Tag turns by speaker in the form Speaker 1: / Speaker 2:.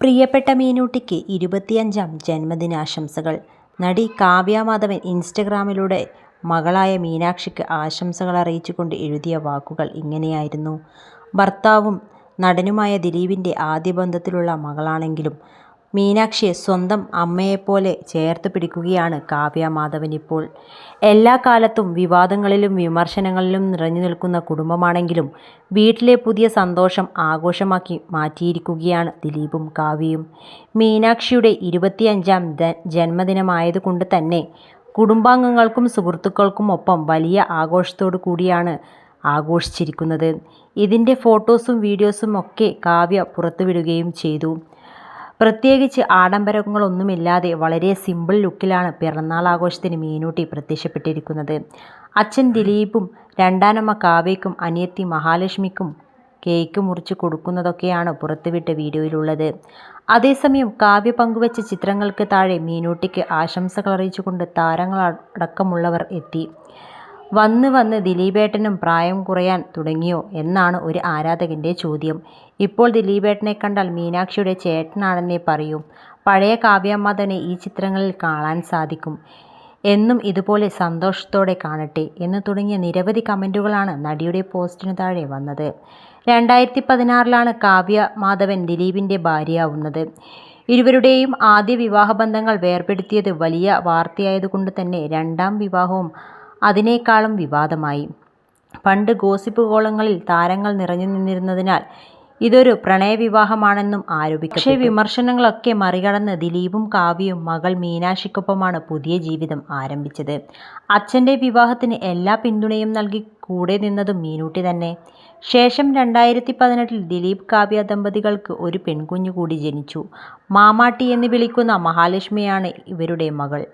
Speaker 1: പ്രിയപ്പെട്ട മീനൂട്ടിക്ക് ഇരുപത്തിയഞ്ചാം ജന്മദിനാശംസകൾ നടി കാവ്യ മാധവൻ ഇൻസ്റ്റഗ്രാമിലൂടെ മകളായ മീനാക്ഷിക്ക് ആശംസകൾ അറിയിച്ചുകൊണ്ട് എഴുതിയ വാക്കുകൾ ഇങ്ങനെയായിരുന്നു. ഭർത്താവും നടനുമായ ദിലീപിന്റെ ആദ്യ ബന്ധത്തിലുള്ള മകളാണെങ്കിലും മീനാക്ഷിയെ സ്വന്തം അമ്മയെപ്പോലെ ചേർത്ത് പിടിക്കുകയാണ് കാവ്യ മാധവൻ ഇപ്പോൾ എല്ലാ കാലത്തും വിവാദങ്ങളിലും വിമർശനങ്ങളിലും നിറഞ്ഞു നിൽക്കുന്ന കുടുംബമാണെങ്കിലും വീട്ടിലെ പുതിയ സന്തോഷം ആഘോഷമാക്കി മാറ്റിയിരിക്കുകയാണ് ദിലീപും കാവ്യയും. മീനാക്ഷിയുടെ ഇരുപത്തിയഞ്ചാം ജന്മദിനമായതുകൊണ്ട് തന്നെ കുടുംബാംഗങ്ങൾക്കും സുഹൃത്തുക്കൾക്കും ഒപ്പം വലിയ ആഘോഷത്തോടു കൂടിയാണ് ആഘോഷിച്ചിരിക്കുന്നത്. ഇതിന്റെ ഫോട്ടോസും വീഡിയോസും ഒക്കെ കാവ്യ പുറത്തുവിടുകയും ചെയ്തു. പ്രത്യേകിച്ച് ആഡംബരങ്ങളൊന്നുമില്ലാതെ വളരെ സിമ്പിൾ ലുക്കിലാണ് പിറന്നാൾ ആഘോഷത്തിന് മീനൂട്ടി പ്രത്യക്ഷപ്പെട്ടിരിക്കുന്നത്. അച്ഛൻ ദിലീപും രണ്ടാനമ്മ കാവ്യയ്ക്കും അനിയത്തി മഹാലക്ഷ്മിക്കും കേക്ക് മുറിച്ച് കൊടുക്കുന്നതൊക്കെയാണ് പുറത്തുവിട്ട വീഡിയോയിലുള്ളത്. അതേസമയം കാവ്യ പങ്കുവച്ച ചിത്രങ്ങൾക്ക് താഴെ മീനൂട്ടിക്ക് ആശംസകൾ അറിയിച്ചുകൊണ്ട് താരങ്ങളടക്കമുള്ളവർ എത്തി. വന്ന് വന്ന് ദിലീപേട്ടനും പ്രായം കുറയാൻ തുടങ്ങിയോ എന്നാണ് ഒരു ആരാധകന്റെ ചോദ്യം. ഇപ്പോൾ ദിലീപേട്ടനെ കണ്ടാൽ മീനാക്ഷിയുടെ ചേട്ടനാണെന്നേ പറയൂ. പഴയ കാവ്യ മാധവനെ ഈ ചിത്രങ്ങളിൽ കാണാൻ സാധിക്കും. എന്നും ഇതുപോലെ സന്തോഷത്തോടെ കാണട്ടെ എന്ന് തുടങ്ങിയ നിരവധി കമന്റുകളാണ് നടിയുടെ പോസ്റ്റിനു താഴെ വന്നത്. രണ്ടായിരത്തി പതിനാറിലാണ് കാവ്യ മാധവൻ ദിലീപിന്റെ ഭാര്യയാവുന്നത്. ഇരുവരുടെയും ആദ്യ വിവാഹബന്ധങ്ങൾ വേർപെടുത്തിയത് വലിയ വാർത്തയായതുകൊണ്ട് തന്നെ രണ്ടാം വിവാഹവും അതിനേക്കാളും വിവാദമായി. പണ്ട് ഗോസിപ്പ് കോളങ്ങളിൽ താരങ്ങൾ നിറഞ്ഞു നിന്നിരുന്നതിനാൽ ഇതൊരു പ്രണയവിവാഹമാണെന്നും ആരോപിക്കും പക്ഷേ വിമർശനങ്ങളൊക്കെ മറികടന്ന് ദിലീപും കാവ്യയും മകൾ മീനാക്ഷിക്കൊപ്പമാണ് പുതിയ ജീവിതം ആരംഭിച്ചത്. അച്ഛന്റെ വിവാഹത്തിന് എല്ലാ പിന്തുണയും നൽകി കൂടെ നിന്നതും മീനൂട്ടി തന്നെ. ശേഷം രണ്ടായിരത്തി പതിനെട്ടിൽ ദിലീപ് കാവ്യ ദമ്പതികൾക്ക് ഒരു പെൺകുഞ്ഞു കൂടി ജനിച്ചു. മാമാട്ടി എന്ന് വിളിക്കുന്ന മഹാലക്ഷ്മിയാണ് ഇവരുടെ മകൾ.